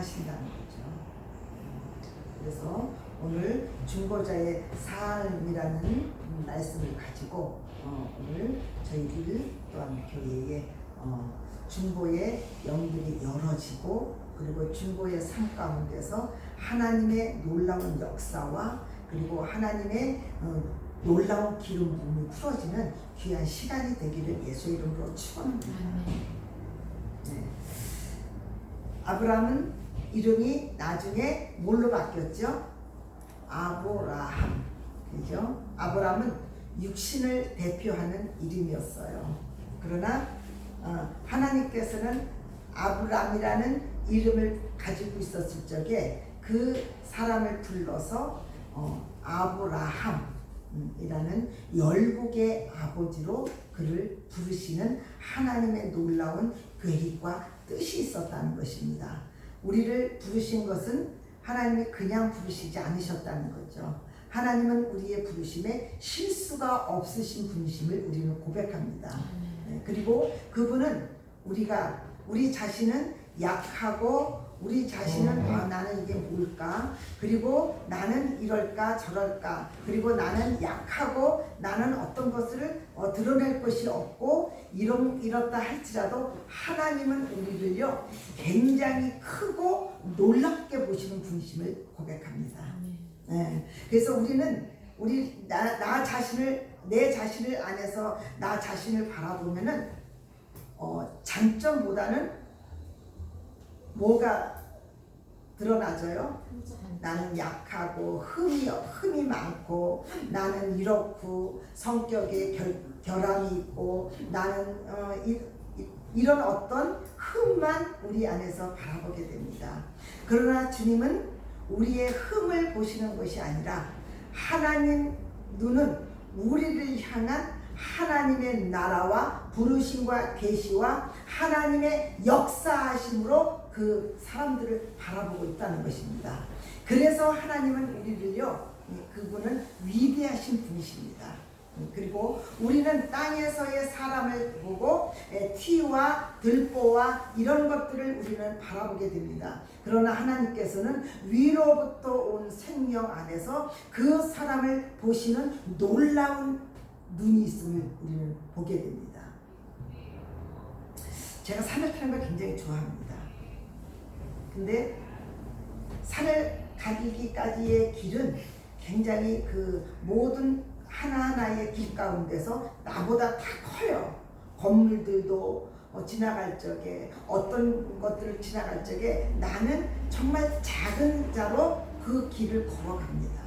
원하신다는 거죠. 그래서 오늘 중보자의 삶이라는 말씀을 가지고 어, 오늘 저희들 또한 교회에 어, 중보의 영들이 열어지고 그리고 중보의 삶 가운데서 하나님의 놀라운 역사와 그리고 하나님의 어, 놀라운 기름 부음이 풀어지는 귀한 시간이 되기를 예수 이름으로 축원합니다. 네. 아브라함은 이름이 나중에 뭘로 바뀌었죠? 아브라함. 그죠? 아브라함은 육신을 대표하는 이름이었어요. 그러나 어, 하나님께서는 아브라함이라는 이름을 가지고 있었을 적에 그 사람을 불러서 어, 아브라함이라는 열국의 아버지로 그를 부르시는 하나님의 놀라운 계획과 뜻이 있었다는 것입니다. 우리를 부르신 것은 하나님이 그냥 부르시지 않으셨다는 거죠. 하나님은 우리의 부르심에 실수가 없으신 분이심을 우리는 고백합니다. 네, 그리고 그분은 우리가 우리 자신은 약하고 우리 자신은 아, 나는 이게 뭘까? 그리고 나는 이럴까 저럴까? 그리고 나는 약하고 나는 어떤 것을 어, 드러낼 것이 없고 이런 이렇다 할지라도 하나님은 우리를요 굉장히 크고 놀랍게 보시는 분이심을 고백합니다. 네, 그래서 우리는 우리 나, 나 자신을 내 자신을 안에서 나 자신을 바라보면은 어, 장점보다는 뭐가 드러나져요? 나는 약하고 흠이 흠이 많고 나는 이렇고 성격에 결, 결함이 있고 나는 어, 이, 이- 이런 어떤 흠만 우리 안에서 바라보게 됩니다. 그러나 주님은 우리의 흠을 보시는 것이 아니라 하나님 눈은 우리를 향한 하나님의 나라와 부르심과 계시와 하나님의 역사하심으로 그 사람들을 바라보고 있다는 것입니다. 그래서 하나님은 우리를요, 그분은 위대하신 분이십니다. 그리고 우리는 땅에서의 사람을 보고 에, 티와 들보와 이런 것들을 우리는 바라보게 됩니다. 그러나 하나님께서는 위로부터 온 생명 안에서 그 사람을 보시는 놀라운 눈이 있음을 우리는 보게 됩니다. 제가 산을 타는 걸 굉장히 좋아합니다. 근데 산을 가기까지의 길은 굉장히 그 모든 하나하나의 길 가운데서 나보다 다 커요. 건물들도 어, 지나갈 적에 어떤 것들을 지나갈 적에 나는 정말 작은 자로 그 길을 걸어갑니다.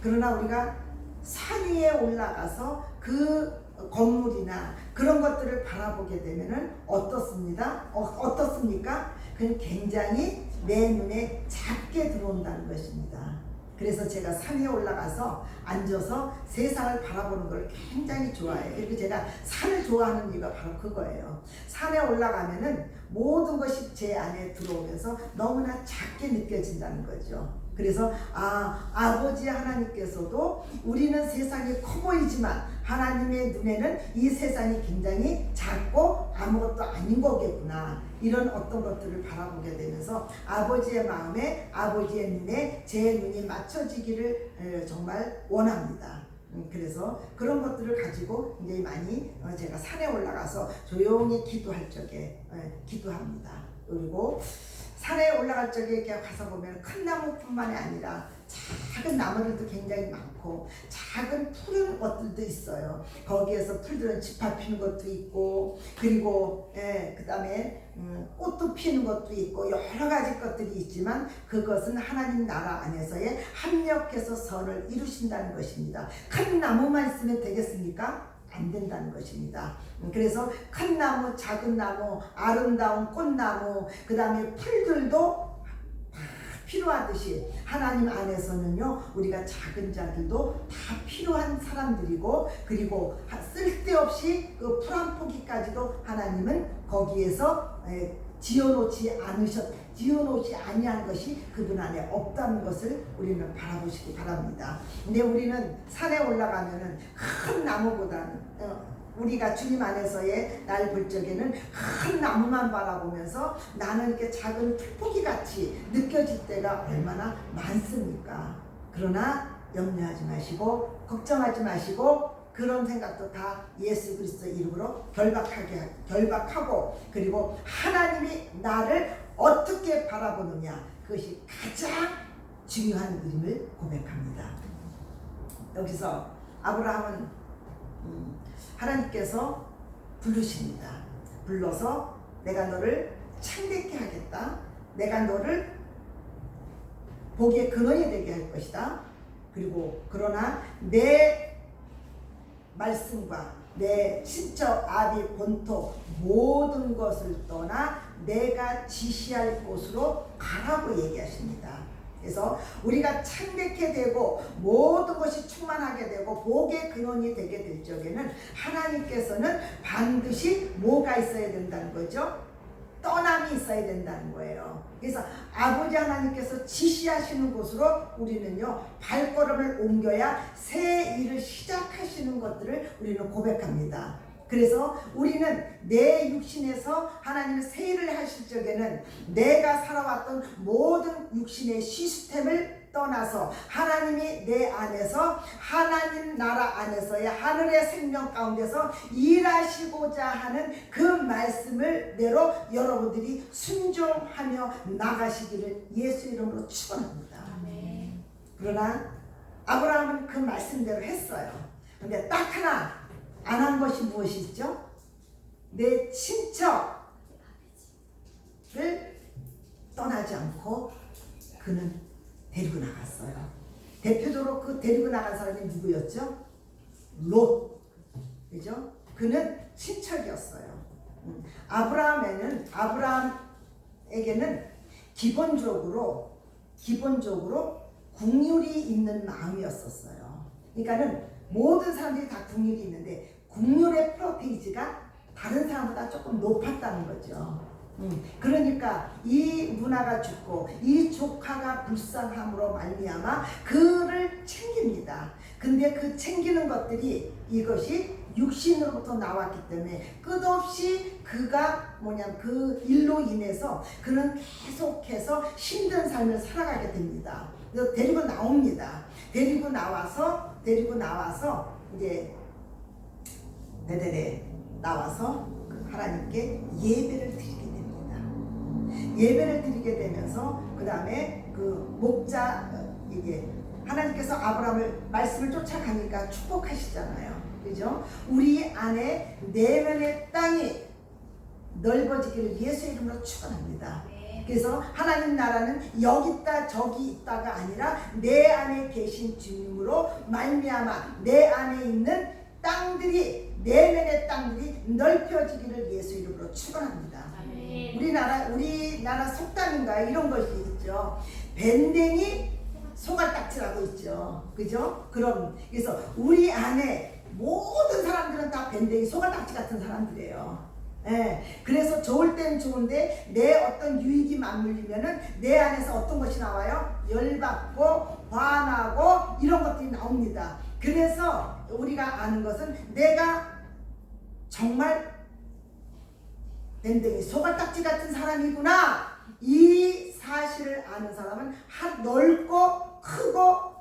그러나 우리가 산 위에 올라가서 그 건물이나 그런 것들을 바라보게 되면은 어떻습니다? 어, 어떻습니까? 그건 굉장히 내 눈에 작게 들어온다는 것입니다. 그래서 제가 산에 올라가서 앉아서 세상을 바라보는 걸 굉장히 좋아해요. 그리고 제가 산을 좋아하는 이유가 바로 그거예요. 산에 올라가면은 모든 것이 제 안에 들어오면서 너무나 작게 느껴진다는 거죠. 그래서 아 아버지 하나님께서도 우리는 세상이 커 보이지만 하나님의 눈에는 이 세상이 굉장히 작고 아무것도 아닌 거겠구나 이런 어떤 것들을 바라보게 되면서 아버지의 마음에 아버지의 눈에 제 눈이 맞춰지기를 에, 정말 원합니다. 음, 그래서 그런 것들을 가지고 굉장히 많이 어, 제가 산에 올라가서 조용히 기도할 적에 에, 기도합니다. 그리고 산에 올라갈 적에 가서 보면 큰 나무뿐만이 아니라 작은 나무들도 굉장히 많고 작은 푸른 것들도 있어요. 거기에서 풀들은 지파 피는 것도 있고 그리고 예, 그 다음에 음, 꽃도 피는 것도 있고 여러 가지 것들이 있지만 그것은 하나님 나라 안에서의 합력해서 선을 이루신다는 것입니다. 큰 나무만 있으면 되겠습니까? 안 된다는 것입니다. 음, 그래서 큰 나무, 작은 나무, 아름다운 꽃나무, 그 다음에 풀들도 다 필요하듯이 하나님 안에서는요 우리가 작은 자들도 다 필요한 사람들이고 그리고 하- 쓸데없이 그 풀 한 포기까지도 하나님은 거기에서 에, 지어놓지 않으셨 지어놓지 아니한 것이 그분 안에 없다는 것을 우리는 바라보시기 바랍니다. 근데 우리는 산에 올라가면은 큰 나무보다는 어, 우리가 주님 안에서의 날 볼 적에는 큰 나무만 바라보면서 나는 이렇게 작은 풀포기 같이 느껴질 때가 얼마나 많습니까? 그러나 염려하지 마시고 걱정하지 마시고 그런 생각도 다 예수 그리스도 이름으로 결박하게 하- 결박하고 그리고 하나님이 나를 어떻게 바라보느냐 그것이 가장 중요한 일임을 고백합니다. 여기서 아브라함은 음, 하나님께서 부르십니다. 불러서 내가 너를 창대케 하겠다. 내가 너를 복의 근원이 되게 할 것이다. 그리고 그러나 내 말씀과 내 친척 아비 본토 모든 것을 떠나 내가 지시할 곳으로 가라고 얘기하십니다. 그래서 우리가 창백해 되고 모든 것이 충만하게 되고 복의 근원이 되게 될 적에는 하나님께서는 반드시 뭐가 있어야 된다는 거죠? 떠남이 있어야 된다는 거예요. 그래서 아버지 하나님께서 지시하시는 곳으로 우리는요 발걸음을 옮겨야 새 일을 시작하시는 것들을 우리는 고백합니다. 그래서 우리는 내 육신에서 하나님의 새 일을 하실 적에는 내가 살아왔던 모든 육신의 시스템을 떠나서 하나님이 내 안에서 하나님 나라 안에서의 하늘의 생명 가운데서 일하시고자 하는 그 말씀을 대로 여러분들이 순종하며 나가시기를 예수 이름으로 축원합니다. 그러나 아브라함은 그 말씀대로 했어요. 근데 딱 하나 안 한 것이 무엇이죠? 내 친척을 떠나지 않고 그는 데리고 나갔어요. 대표적으로 그 데리고 나간 사람이 누구였죠? 롯. 그죠? 그는 친척이었어요. 음, 아브라함에는 아브라함에게는 기본적으로 기본적으로 국률이 있는 마음이었었어요. 그러니까는 모든 사람들이 다 국률이 있는데 국률의 프로테이지가 다른 사람보다 조금 높았다는 거죠. 음, 그러니까 이 문화가 죽고 이 조카가 불쌍함으로 말미암아 그를 챙깁니다. 근데 그 챙기는 것들이 이것이 육신으로부터 나왔기 때문에 끝없이 그가 뭐냐 그 일로 인해서 그는 계속해서 힘든 삶을 살아가게 됩니다. 그래서 데리고 나옵니다. 데리고 나와서 데리고 나와서 이제 네네네 나와서 그 하나님께 예배를 드리게 됩니다. 예배를 드리게 되면서 그 다음에 그 목자 어, 이게 하나님께서 아브라함을 말씀을 쫓아가니까 축복하시잖아요. 그죠? 우리 안에 내면의 땅이 넓어지기를 예수 이름으로 축원합니다. 그래서 하나님 나라는 여기 있다 저기 있다가 아니라 내 안에 계신 주님으로 말미암아 내 안에 있는 땅들이 내면의 땅들이 넓혀지기를 예수 이름으로 축원합니다. 우리나라 우리나라 속담인가 이런 것이 있죠. 밴댕이 소갈딱지라고 있죠. 그죠? 그럼 그래서 우리 안에 모든 사람들은 다 밴댕이 소갈딱지 같은 사람들이에요. 예, 그래서 좋을 땐 좋은데 내 어떤 유익이 맞물리면은 내 안에서 어떤 것이 나와요? 열받고 반하고 이런 것들이 나옵니다. 그래서 우리가 아는 것은 내가 정말 밴댕이 소갈딱지 같은 사람이구나. 이 사실을 아는 사람은 한 넓고 크고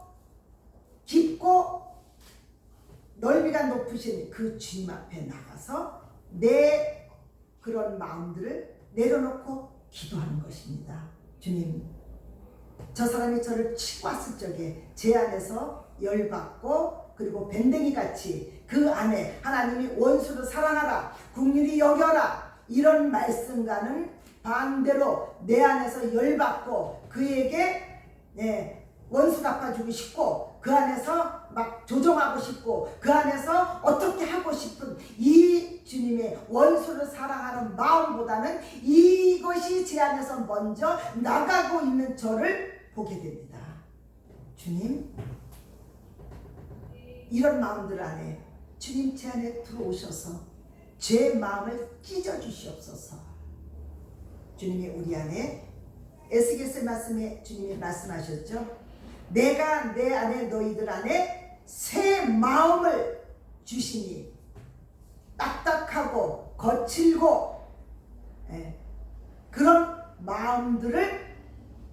깊고 넓이가 높으신 그 주님 앞에 나가서 내 그런 마음들을 내려놓고 기도하는 것입니다. 주님, 저 사람이 저를 치고 왔을 적에 제 안에서 열받고 그리고 밴댕이 같이 그 안에 하나님이 원수를 사랑하라, 국률이 여겨라 이런 말씀과는 반대로 내 안에서 열받고 그에게 네, 원수 갚아주고 싶고 그 안에서 막 조종하고 싶고 그 안에서 어떻게 하고 싶은 이 주님의 원수를 사랑하는 마음보다는 이것이 제 안에서 먼저 나가고 있는 저를 보게 됩니다. 주님 이런 마음들 안에 주님 제 안에 들어오셔서 제 마음을 찢어 주시옵소서. 주님이 우리 안에 에스겔서 말씀에 주님이 말씀하셨죠. 내가 내 안에 너희들 안에 새 마음을 주시니 딱딱하고 거칠고 예, 그런 마음들을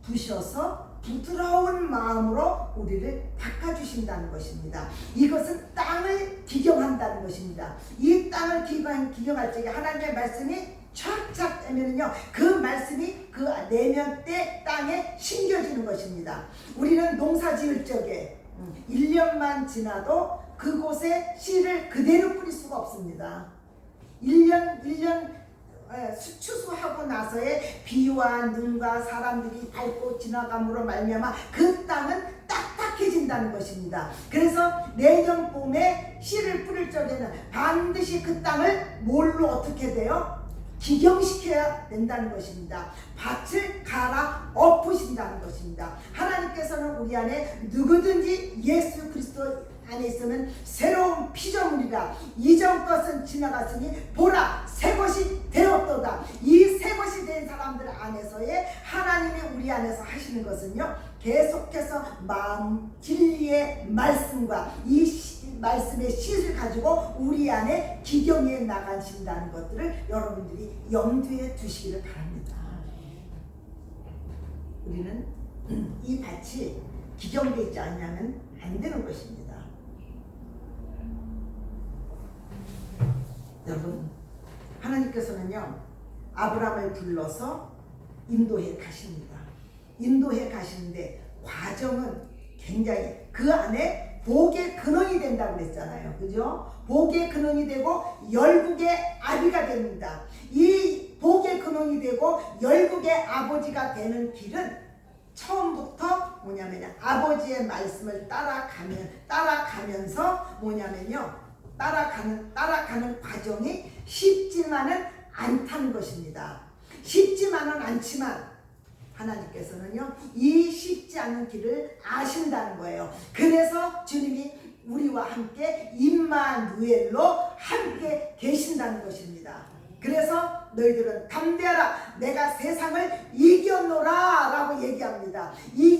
부셔서 부드러운 마음으로 우리를 바꿔주신다는 것입니다. 이것은 땅을 기경한다는 것입니다. 이 땅을 기경, 기경할 적에 하나님의 말씀이 촥촥 되면은요, 그 말씀이 그 내면 때 땅에 심겨지는 것입니다. 우리는 농사 지을 적에 1년만 지나도 그곳에 씨를 그대로 뿌릴 수가 없습니다. 1년, 1년 예, 수- 추수하고 나서의 비와 눈과 사람들이 밟고 지나감으로 말미암아 그 땅은 딱딱해진다는 것입니다. 그래서 내년 봄에 씨를 뿌릴 적에는 반드시 그 땅을 뭘로 어떻게 돼요? 기경시켜야 된다는 것입니다. 밭을 갈아 엎으신다는 것입니다. 하나님께서는 우리 안에 누구든지 예수 그리스도 안에 있으면 새로운 피조물이라 이전 것은 지나갔으니 보라 새 것이 되었도다. 이 새 것이 된 사람들 안에서의 하나님이 우리 안에서 하시는 것은요. 계속해서 마음 진리의 말씀과 이 시- 말씀의 씨를 가지고 우리 안에 기경에 나가신다는 것들을 여러분들이 염두에 두시기를 바랍니다. 우리는 이 밭이 기경되지 않으면 안 되는 것입니다. 여러분, 하나님께서는요, 아브라함을 불러서 인도해 가십니다. 인도해 가시는데 과정은 굉장히 그 안에 복의 근원이 된다고 그랬잖아요. 그죠? 복의 근원이 되고 열국의 아비가 됩니다. 이 복의 근원이 되고 열국의 아버지가 되는 길은 처음부터 뭐냐면요. 아버지의 말씀을 따라가면 따라가면서 뭐냐면요. 따라가는 따라가는 과정이 쉽지만은 않다는 것입니다. 쉽지만은 않지만 하나님께서는요 이 쉽지 않은 길을 아신다는 거예요. 그래서 주님이 우리와 함께 임마누엘로 함께 계신다는 것입니다. 그래서 너희들은 담대하라 내가 세상을 이겼노라 라고 얘기합니다. 분이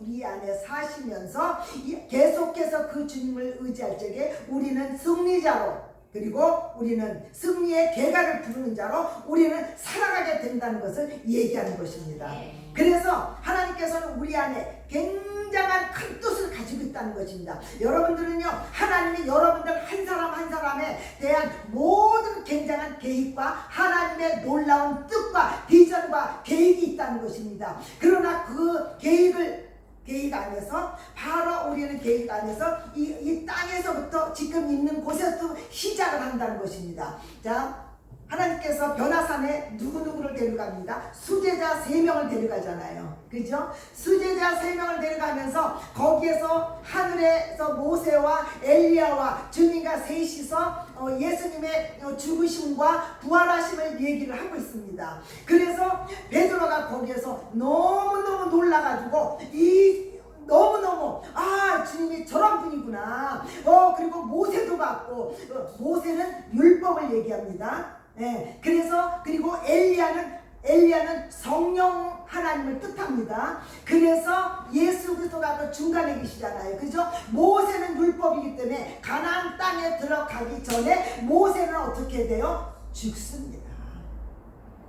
우리 안에 사시면서 이- 계속해서 그 주님을 의지할 적에 우리는 승리자로 그리고 우리는 승리의 개가를 부르는 자로 우리는 살아가게 된다는 것을 얘기하는 것입니다. 그래서 하나님께서는 우리 안에 굉장한 큰 뜻을 가지고 있다는 것입니다. 여러분들은요, 하나님이 여러분들 한 사람 한 사람에 대한 모든 굉장한 계획과 하나님의 놀라운 뜻과 비전과 계획이 있다는 것입니다. 그러나 그 계획을 계획 안에서 바로 우리는 계획 안에서 이, 이 땅에서부터 지금 있는 곳에서 시작을 한다는 것입니다. 자, 하나님께서 변화산에 누구누구를 데려갑니다. 수제자 세 명을 데려가잖아요. 그죠? 수제자 세 명을 데려가면서 거기에서 하늘에서 모세와 엘리야와 주님과 셋이서 어, 예수님의 어, 죽으심과 부활하심을 얘기를 하고 있습니다. 그래서 베드로가 거기에서 너무너무 놀라가지고 이 너무너무 아 주님이 저런 분이구나 어 그리고 모세도 봤고 어, 모세는 율법을 얘기합니다 예 그래서 그리고 엘리야는 엘리야는 성령 하나님을 뜻합니다. 그래서 예수 그리스도가 그 중간에 계시잖아요. 그죠? 모세는 율법이기 때문에 가나안 땅에 들어가기 전에 모세는 어떻게 돼요? 죽습니다.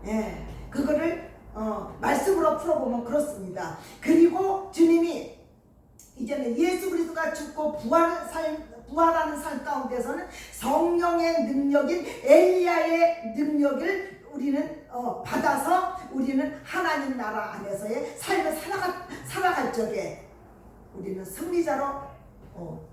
예, 그거를 어, 말씀으로 풀어보면 그렇습니다. 그리고 주님이 이제는 예수 그리스도가 죽고 부활 삶 부활하는 삶 가운데서는 성령의 능력인 엘리야의 능력을 우리는 어, 받아서 우리는 하나님 나라 안에서의 삶을 살아가, 살아갈 적에 우리는 승리자로 어,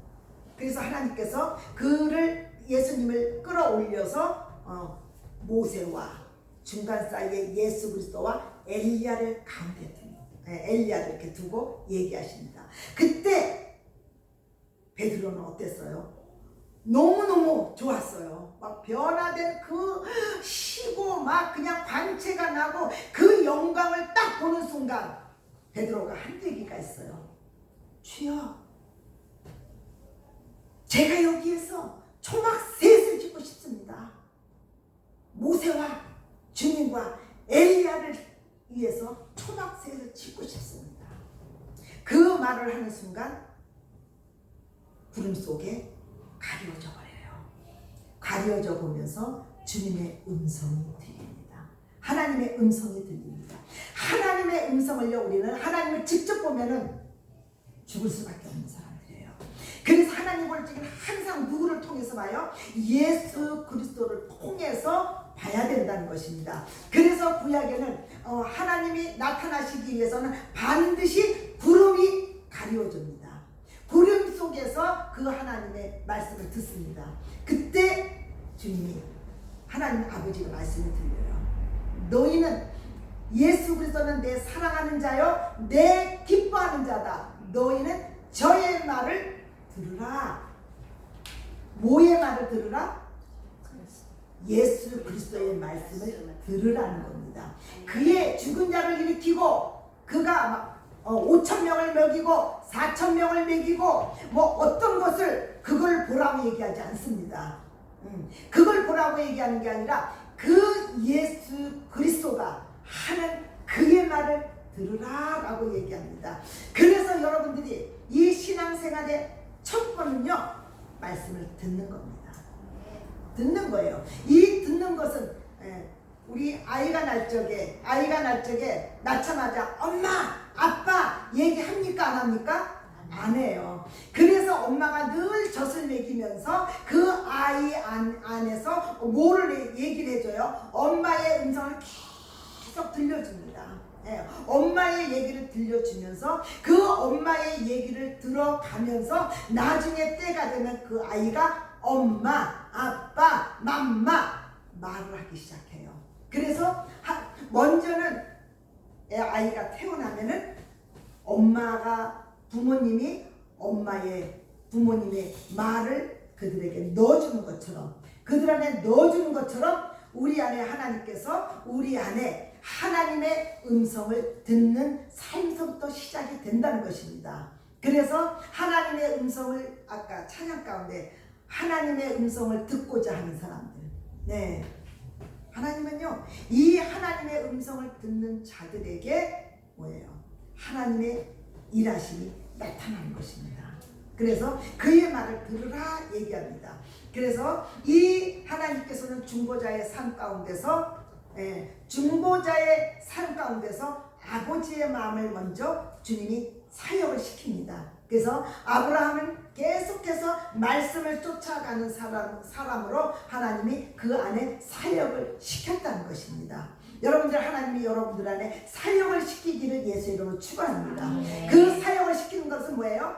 그래서 하나님께서 그를 예수님을 끌어올려서 어, 모세와 중간 사이에 예수 그리스도와 엘리야를 가운데 두고 예, 엘리야를 이렇게 두고 얘기하십니다. 그때 베드로는 어땠어요? 너무너무 좋았어요. 막 변화된 그 쉬고 막 그냥 관체가 나고 그 영광을 딱 보는 순간 베드로가 한 얘기가 있어요. 주여, 제가 여기에서 초막 셋을 짓고 싶습니다. 모세와 주님과 엘리야를 위해서 초막 셋을 짓고 싶습니다. 그 말을 하는 순간 구름 속에 가려져 버려요. 가려져 보면서 주님의 음성이 들립니다. 하나님의 음성이 들립니다. 하나님의 음성을요 우리는 하나님을 직접 보면은 죽을 수밖에 없는 사람들이에요. 그래서 하나님 볼 적에는 항상 누구를 통해서 봐요? 예수 그리스도를 통해서 봐야 된다는 것입니다. 그래서 구약에는 어, 하나님이 나타나시기 위해서는 반드시 구름이 가려집니다. 구름 속에서 그 하나님의 말씀을 듣습니다. 그때 주님이 하나님 아버지가 말씀을 들려요. 너희는 예수 그리스도는 내 사랑하는 자요, 내 기뻐하는 자다. 너희는 저의 말을 들으라. 뭐의 말을 들으라? 예수 그리스도의 말씀을 들으라는 겁니다. 그의 죽은 자를 일으키고 그가 막 어, 5천 명을 먹이고 4천 명을 먹이고 뭐 어떤 것을 그걸 보라고 얘기하지 않습니다. 음, 그걸 보라고 얘기하는 게 아니라 그 예수 그리스도가 하는 그의 말을 들으라라고 얘기합니다. 그래서 여러분들이 이 신앙생활의 첫 번은요 말씀을 듣는 겁니다. 듣는 거예요. 이 듣는 것은 예, 우리 아이가 날 적에 아이가 날 적에 낳자마자 엄마 아빠 얘기합니까 안 합니까? 안 해요. 그래서 엄마가 늘 젖을 먹이면서 그 아이 안, 안에서 뭐를 얘기를 해줘요? 엄마의 음성을 계속 들려줍니다. 예, 엄마의 얘기를 들려주면서 그 엄마의 얘기를 들어가면서 나중에 때가 되면 그 아이가 엄마, 아빠, 맘마 말을 하기 시작해요. 그래서 하- 먼저는 애 아이가 태어나면은 엄마가 부모님이 엄마의 부모님의 말을 그들에게 넣어주는 것처럼 그들 안에 넣어주는 것처럼 우리 안에 하나님께서 우리 안에 하나님의 음성을 듣는 삶부터 시작이 된다는 것입니다. 그래서 하나님의 음성을 아까 찬양 가운데 하나님의 음성을 듣고자 하는 사람들. 네. 하나님은요, 이 하나님의 음성을 듣는 자들에게 뭐예요? 하나님의 일하심이 나타나는 것입니다. 그래서 그의 말을 들으라 얘기합니다. 그래서 이 하나님께서는 중보자의 삶 가운데서 예, 중보자의 삶 가운데서 아버지의 마음을 먼저 주님이 사역을 시킵니다. 그래서 아브라함은 계속해서 말씀을 쫓아가는 사람, 사람으로 하나님이 그 안에 사역을 시켰다는 것입니다. 여러분들 하나님이 여러분들 안에 사역을 시키기를 예수 이름으로 축원합니다. 그 사역을 시키는 것은 뭐예요?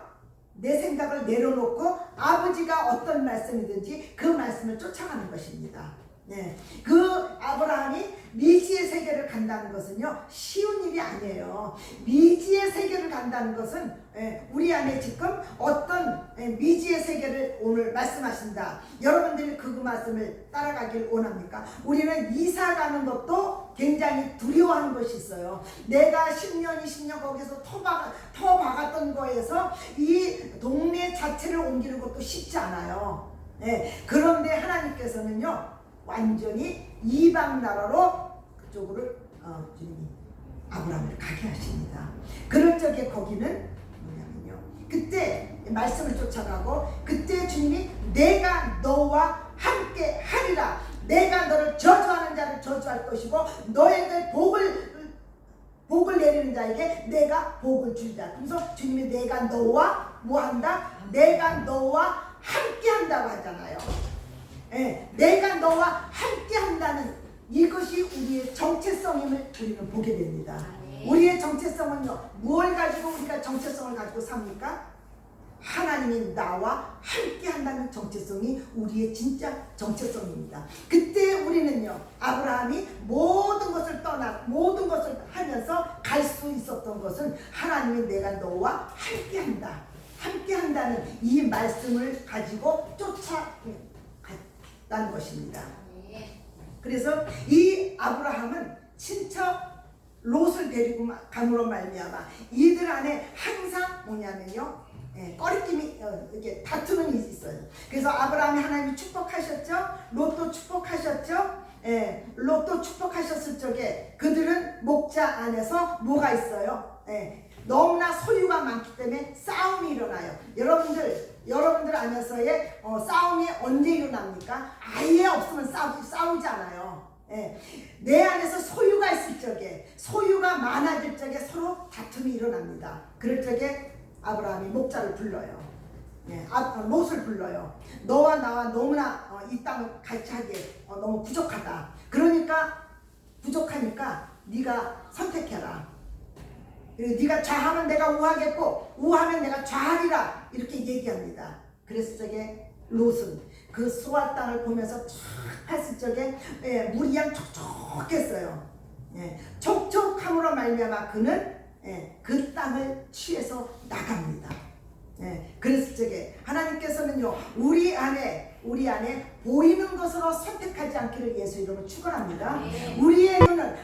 내 생각을 내려놓고 아버지가 어떤 말씀이든지 그 말씀을 쫓아가는 것입니다. 네. 그 아브라함이 미지의 세계를 간다는 것은요, 쉬운 일이 아니에요. 미지의 세계를 간다는 것은, 예, 우리 안에 지금 어떤 예, 미지의 세계를 오늘 말씀하신다. 여러분들이 그 말씀을 따라가길 원합니까? 우리는 이사 가는 것도 굉장히 두려워하는 것이 있어요. 내가 10년, 20년 거기서 터박, 터 박았던 거에서 이 동네 자체를 옮기는 것도 쉽지 않아요. 예, 그런데 하나님께서는요, 완전히 이방 나라로 그쪽으로 어, 주님이 아브라함을 가게 하십니다. 그럴 적에 거기는 뭐냐면요. 그때 말씀을 쫓아가고 그때 주님이 내가 너와 함께 하리라. 내가 너를 저주하는 자를 저주할 것이고 너에게 복을 복을 내리는 자에게 내가 복을 주리라. 그래서 주님이 내가 너와 뭐 한다? 내가 너와 함께 한다고 하잖아요. 예, 내가 너와 함께 한다는 이것이 우리의 정체성임을 우리는 보게 됩니다. 우리의 정체성은요, 무엇을 가지고 우리가 정체성을 가지고 삽니까? 하나님이 나와 함께 한다는 정체성이 우리의 진짜 정체성입니다. 그때 우리는요, 아브라함이 모든 것을 떠나, 모든 것을 하면서 갈 수 있었던 것은 하나님이 내가 너와 함께 한다. 함께 한다는 이 말씀을 가지고 쫓아 갔다는 것입니다. 그래서 이 아브라함은 친척 롯을 데리고 마- 감으로 말미암아 이들 안에 항상 뭐냐면요 예, 꺼리낌이 어, 이렇게 일이 있어요. 그래서 아브라함이 하나님이 축복하셨죠. 롯도 축복하셨죠. 예, 롯도 축복하셨을 적에 그들은 목자 안에서 뭐가 있어요? 예, 너무나 소유가 많기 때문에 싸움이 일어나요. 여러분들 여러분들 안에서의 어, 싸움이 언제 일어납니까? 아예 없으면 싸우지 싸우지 않아요. 예. 내 안에서 소유가 있을 적에 소유가 많아질 적에 서로 다툼이 일어납니다. 그럴 적에 아브라함이 목자를 불러요. 예, 아, 어, 롯을 불러요. 너와 나와 너무나 어, 이 땅을 같이 하기에 어, 너무 부족하다. 그러니까 부족하니까 네가 선택해라. 그리고 네가 좌하면 내가 우하겠고 우하면 내가 좌하리라 이렇게 얘기합니다. 그래서 저게 롯은 그 소알 땅을 보면서 쫙 했을 적에 예, 물이 양 촉촉했어요. 예, 촉촉함으로 말미암아 그는 예, 그 땅을 취해서 나갑니다. 예, 그랬을 적에 하나님께서는요 우리 안에 우리 안에 보이는 것으로 선택하지 않기를 예수 이름으로 축원합니다. 네. 우리의 눈은